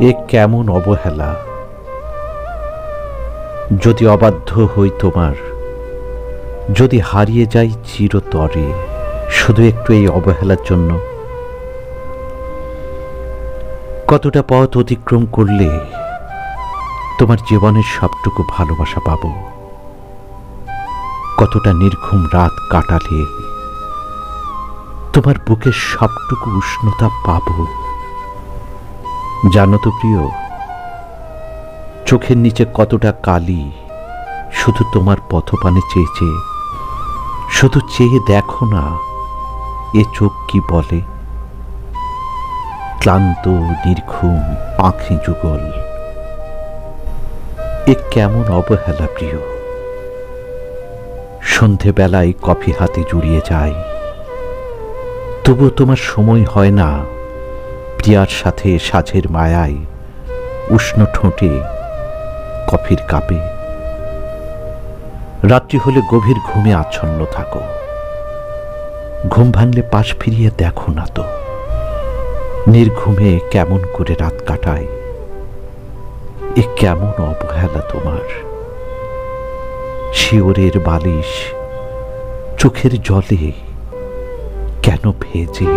এ কেমন অবহেলা? যদি অবাধ্য হই তোমার, যদি হারিয়ে যাই চিরতরে, শুধু একটু এই অবহেলার জন্য। কতটা পথ অতিক্রম করলে তোমার জীবনের সবটুকু ভালোবাসা পাব? কতটা নির্ঘুম রাত কাটালে তোমার বুকের সবটুকু উষ্ণতা পাব? জানো তো প্রিয়, চোখের নিচে কতটা কালি শুধু তোমার পথপানে চেয়ে চেয়ে। শুধু চেয়ে দেখো না, এ চোখ কি বলে? ক্লান্ত, নির্ঘুম আঁখি যুগল। এ কেমন অবহেলা প্রিয়? সন্ধেবেলায় কফি হাতে জুড়িয়ে যায়। তবু তোমার সময় হয় না। প্রিয়ার সাথে সাঝের মায়ায় উষ্ণ ঠোঁটে কফির কাপে। রাত্রি হলে গভীর ঘুমে আচ্ছন্ন থাকো। ঘুম ভাঙলে পাশ ফিরিয়ে দেখো না তো। নির্ঘুমে কেমন করে রাত কাটায়, এ কেমন অবহেলা তোমার। শিওরের বালিশ চোখের জলে কেন ভেজে